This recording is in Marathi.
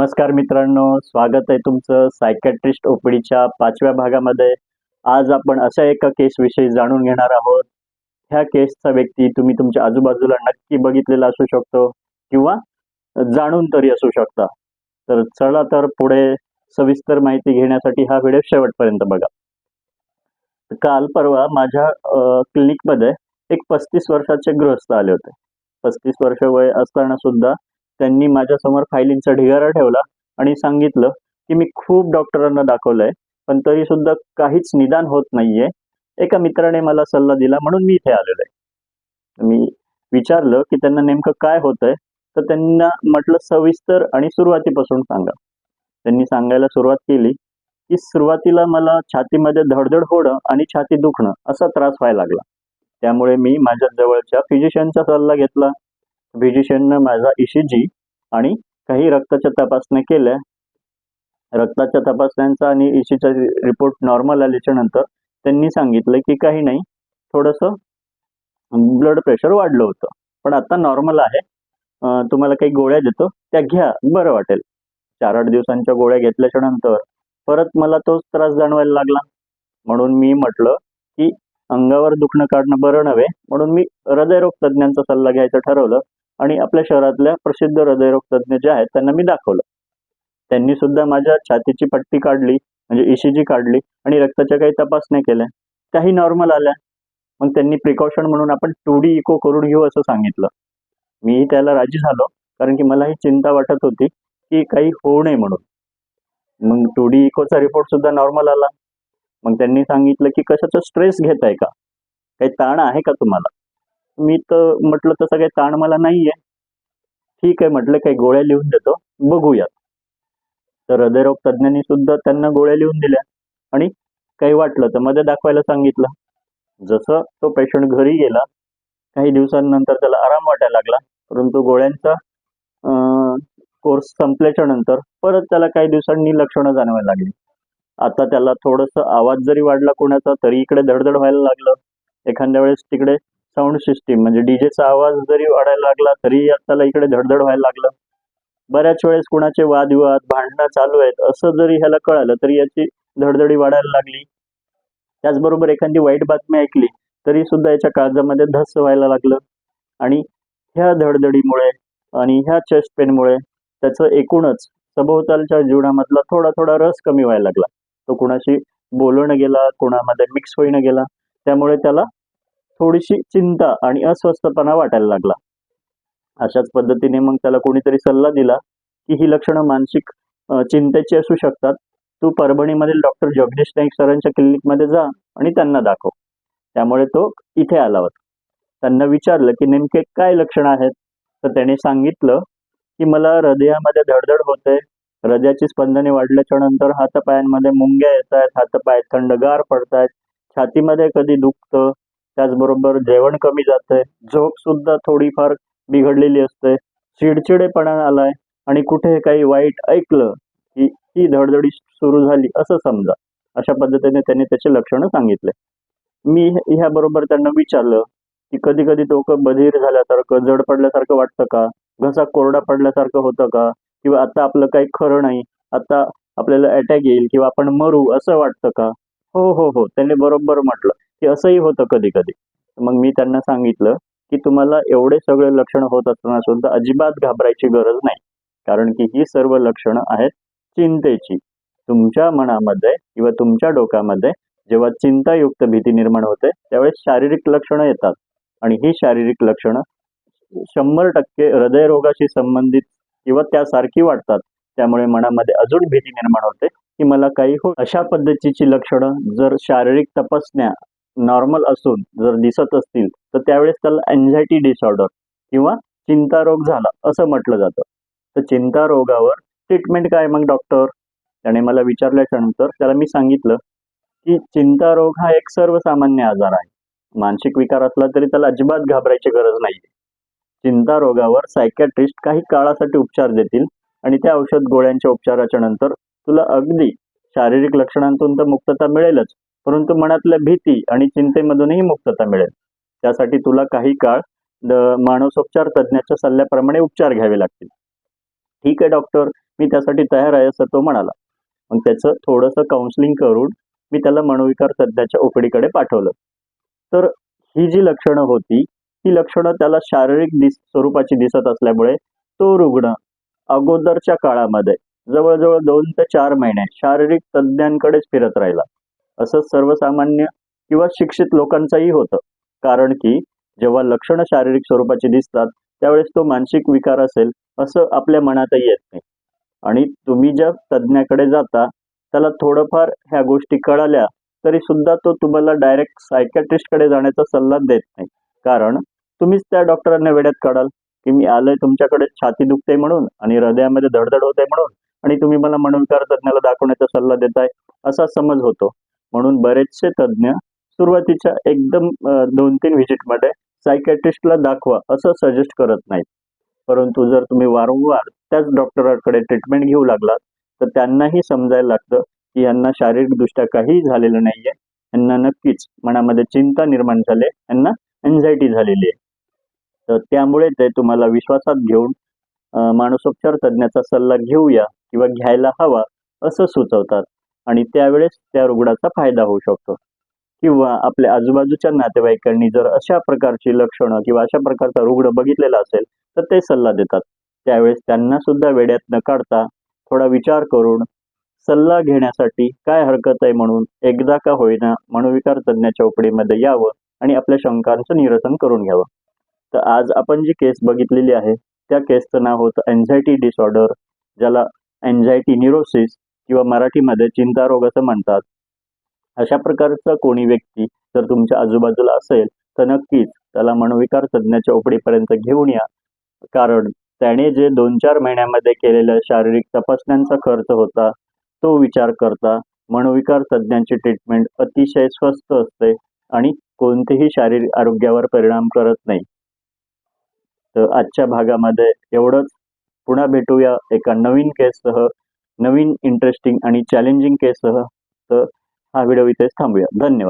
नमस्कार मित्रांनो स्वागत आहे तुमचं सायकॅट्रिस्ट ओपडीच्या पाचव्या भागामध्ये. आज आपण अशा एका केसविषयी जाणून घेणार आहोत. ह्या केसचा व्यक्ती तुम्ही तुमच्या आजूबाजूला नक्की बघितलेला असू शकतो किंवा जाणून तरी असू शकता. तर चला तर पुढे सविस्तर माहिती घेण्यासाठी हा व्हिडिओ शेवटपर्यंत बघा. काल परवा माझ्या क्लिनिकमध्ये एक पस्तीस वर्षाचे गृहस्थ आले होते. पस्तीस वर्ष वय असताना सुद्धा त्यांनी माझ्यासमोर फायलींचा ढिगारा ठेवला आणि सांगितलं की मी खूप डॉक्टरांना दाखवलंय पण तरी सुद्धा काहीच निदान होत नाहीये. एका मित्राने मला सल्ला दिला म्हणून मी इथे आलेलो आहे मी विचारलं की त्यांना नेमकं काय होतंय? तर त्यांना म्हटलं सविस्तर आणि सुरुवातीपासून सांगा. त्यांनी सांगायला सुरुवात केली की सुरुवातीला मला छातीमध्ये धडधड होणं आणि छाती दुखणं असा त्रास व्हायला लागला. त्यामुळे मी माझ्या जवळच्या फिजिशियनचा सल्ला घेतला. फिजिशियननं माझा ईसीजी आणि काही रक्ताच्या तपासण्या केल्या. रक्ताच्या तपासण्यांचा आणि इशीचा रिपोर्ट नॉर्मल आल्याच्यानंतर त्यांनी सांगितलं की काही नाही थोडंसं ब्लड प्रेशर वाढलं होतं. पण आता नॉर्मल आहे. तुम्हाला काही गोळ्या देतो त्या घ्या बरं वाटेल. चार आठ दिवसांच्या गोळ्या घेतल्याच्या नंतर परत मला तोच त्रास जाणवायला लागला. म्हणून मी म्हटलं की अंगावर दुखणं काढणं बरं नव्हे. म्हणून मी हृदयरोग तज्ज्ञांचा सल्ला घ्यायचं ठरवलं. आणि आपल्या शहरातल्या प्रसिद्ध हृदयरोग तज्ज्ञ जे आहेत त्यांना मी दाखवलं. त्यांनी सुद्धा माझ्या छातीची पट्टी काढली म्हणजे ईसीजी काढली आणि रक्ताच्या काही तपासण्या केल्या. त्याही नॉर्मल आल्या. मग त्यांनी प्रिकॉशन म्हणून आपण टू डी इको करून घेऊ असं सांगितलं. मी त्याला राजी झालो कारण की मला ही चिंता वाटत होती की काही होऊ नये म्हणून. मग टू डी इकोचा रिपोर्ट सुद्धा नॉर्मल आला. मग त्यांनी सांगितलं की कशाचा स्ट्रेस घेत आहे का? काही ताण आहे का तुम्हाला? मी तर म्हटलं तसं काही ताण मला नाहीये. ठीक आहे म्हटलं काही गोळ्या लिहून देतो. बघूयात. तर हृदयरोग तज्ज्ञांनी सुद्धा त्यांना गोळ्या लिहून दिल्या. आणि काही वाटलं तर मध्ये दाखवायला सांगितलं. जसं तो पेशंट घरी गेला काही दिवसांनंतर त्याला आराम वाटायला लागला. परंतु गोळ्यांचा कोर्स संपल्याच्या नंतर परत त्याला काही दिवसांनी लक्षणं जाणवायला लागली. आता त्याला थोडंसं आवाज जरी वाढला कोणाचा तरी इकडे धडधड व्हायला लागलं. एखाद्या वेळेस तिकडे साऊंड सिस्टीम म्हणजे डीजेचा आवाज जरी वाढायला लागला तरी त्याला इकडे धडधड व्हायला लागलं. बऱ्याच वेळेस कुणाचे वादविवाद भांडणं चालू आहेत असं जरी ह्याला कळालं तरी याची धडधडी वाढायला लागली. त्याचबरोबर एखादी वाईट बातमी ऐकली तरी सुद्धा याच्या काळजामध्ये धस व्हायला लागलं. आणि ह्या धडधडीमुळे आणि ह्या चेस्ट पेनमुळे त्याचं एकूणच सभोवतालच्या जीवनामधला थोडा थोडा रस कमी व्हायला लागला. तो कुणाशी बोलणं गेला कोणामध्ये मिक्स होईनं गेला त्यामुळे त्याला थोडीशी चिंता आणि अस्वस्थपणा वाटायला लागला. अशाच पद्धतीने मग त्याला कोणीतरी सल्ला दिला की ही लक्षणं मानसिक चिंतेची असू शकतात. तू परभणीमधील डॉक्टर जगदीश नाईक सरांच्या क्लिनिकमध्ये जा आणि त्यांना दाखव. त्यामुळे तो इथे आला होता. त्यांना विचारलं की नेमके काय लक्षणं आहेत? तर त्याने सांगितलं की मला हृदयामध्ये धडधड होते. हृदयाची स्पंदने वाढल्याच्या नंतर हातापायांमध्ये मुंग्या येत आहेत हातपाय थंडगार पडत आहेत छातीमध्ये कधी दुखतं त्याचबरोबर जेवण कमी जातंय झोप सुद्धा थोडीफार बिघडलेली असते चिडचिडेपणा आलाय आणि कुठे काही वाईट ऐकलं की ही धडधडी सुरू झाली असं समजा अशा पद्धतीने त्यांनी त्याचे लक्षणं सांगितले. मी ह्या बरोबर त्यांना विचारलं की कधी कधी डोकं बधीर झाल्यासारखं जड पडल्यासारखं वाटतं का? घसा कोरडा पडल्यासारखं होतं का? किंवा आता आपलं काही खरं नाही आता आपल्याला अटॅक येईल किंवा आपण मरू असं वाटतं का? हो हो हो त्यांनी बरोबर म्हटलं. की असंही होतं कधी कधी मग मी त्यांना सांगितलं की तुम्हाला एवढे सगळे लक्षणं होत असताना सुद्धा अजिबात घाबरायची गरज नाही. कारण की ही सर्व लक्षणं आहेत चिंतेची. तुमच्या मनामध्ये किंवा तुमच्या डोक्यामध्ये जेव्हा चिंतायुक्त भीती निर्माण होते त्यावेळेस शारीरिक लक्षणं येतात. आणि ही शारीरिक लक्षणं शंभर टक्के हृदयरोगाशी संबंधित किंवा त्यासारखी वाटतात. त्यामुळे मनामध्ये अजून भीती निर्माण होते की मला काही हो अशा पद्धतीची लक्षणं जर शारीरिक तपासण्या नॉर्मल असून जर दिसत असतील तर त्यावेळेस त्याला अँझायटी डिसऑर्डर किंवा चिंता रोग झाला असं म्हटलं जातं. तर चिंता रोगावर ट्रीटमेंट काय मग डॉक्टर त्याने मला विचारल्याच्या नंतर त्याला मी सांगितलं की चिंता रोग हा एक सर्वसामान्य आजार आहे. मानसिक विकार असला तरी त्याला अजिबात घाबरायची गरज नाही चिंता रोगावर सायकॅट्रिस्ट काही काळासाठी उपचार देतील आणि त्या औषध गोळ्यांच्या उपचाराच्या नंतर तुला अगदी शारीरिक लक्षणांतून तर मुक्तता मिळेलच. परंतु मनातल्या भीती आणि चिंतेमधूनही मुक्तता मिळेल. त्यासाठी तुला काही काळ मानसोपचार तज्ज्ञाच्या सल्ल्याप्रमाणे उपचार घ्यावे लागतील. ठीक आहे डॉक्टर. मी त्यासाठी तयार आहे असं तो म्हणाला. मग त्याचं थोडंसं काउन्सिलिंग करून मी त्याला मनोविकार तज्ज्ञाच्या उकडीकडे पाठवलं. तर ही जी लक्षणं होती ती लक्षणं त्याला शारीरिक दिस स्वरूपाची दिसत असल्यामुळे तो रुग्ण अगोदरच्या काळामध्ये जवळजवळ दोन ते चार महिने शारीरिक तज्ज्ञांकडेच फिरत राहिला. असं सर्वसामान्य किंवा शिक्षित लोकांचंही होतं. कारण की जेव्हा लक्षणं शारीरिक स्वरूपाची दिसतात त्यावेळेस तो मानसिक विकार असेल असं आपल्या मनातही येत नाही. आणि तुम्ही ज्या तज्ज्ञाकडे जाता त्याला थोडंफार ह्या गोष्टी कळाल्या तरी सुद्धा तो तुम्हाला डायरेक्ट सायकॅट्रिस्टकडे जाण्याचा सल्ला देत नाही. कारण तुम्हीच त्या डॉक्टरांना वेड्यात काढाल की मी आलोय तुमच्याकडे छाती दुखते म्हणून आणि हृदयामध्ये धडधड होते म्हणून आणि तुम्ही मला मनोविकार तज्ज्ञाला दाखवण्याचा सल्ला देताय असा समज होतो. म्हणून बरेचसे तज्ज्ञ सुरुवातीच्या एकदम दोन तीन व्हिजिटमध्ये सायकॅट्रिस्टला दाखवा असं सजेस्ट करत नाहीत. परंतु जर तुम्ही वारंवार त्याच डॉक्टरांकडे ट्रीटमेंट घेऊ लागलात तर त्यांनाही समजायला लागतं की यांना शारीरिकदृष्ट्या काहीही झालेलं नाहीये. यांना नक्कीच मनामध्ये चिंता निर्माण झाले यांना एन्झायटी झालेली आहे. तर त्यामुळे ते तुम्हाला विश्वासात घेऊन माणूसोपचार मानसोपचार तज्ज्ञाचा सल्ला घेऊया किंवा घ्यायला हवा असं सुचवतात. आणि त्यावेळेस त्या रुग्णाचा फायदा होऊ शकतो. किंवा आपल्या आजूबाजूच्या नातेवाईकांनी जर अशा प्रकारची लक्षणं किंवा अशा प्रकारचा रुग्ण बघितलेला असेल तर ते सल्ला देतात. त्यावेळेस त्यांना सुद्धा वेड्यात न काढता थोडा विचार करून सल्ला घेण्यासाठी काय हरकत आहे म्हणून एकदा का होईना मनोविकार तज्ज्ञाच्या उपडीमध्ये यावं आणि आपल्या शंकांचं निरसन करून घ्यावं. तर आज आपण जी केस बघितलेली आहे त्या केसचं नाव होतं एन्झायटी डिसऑर्डर ज्याला एन्झायटी न्यूरोसिस किंवा मराठीमध्ये चिंता रोग असं म्हणतात. अशा प्रकारचा कोणी व्यक्ती जर तुमच्या आजूबाजूला असेल तर नक्कीच त्याला मनोविकार तज्ज्ञाच्या ओपडीपर्यंत घेऊन या. कारण त्याने जे दोन चार महिन्यामध्ये केलेल्या शारीरिक तपासण्यांचा खर्च होता तो विचार करता मनोविकार तज्ज्ञांची ट्रीटमेंट अतिशय स्वस्त असते आणि कोणतेही शारीरिक आरोग्यावर परिणाम करत नाही. तर आजच्या भागामध्ये एवढंच. पुन्हा भेटूया एका नवीन केससह नवीन इंटरेस्टिंग आणि चॅलेंजिंग केससह तर हा व्हिडिओ इथेच थांबूया. धन्यवाद.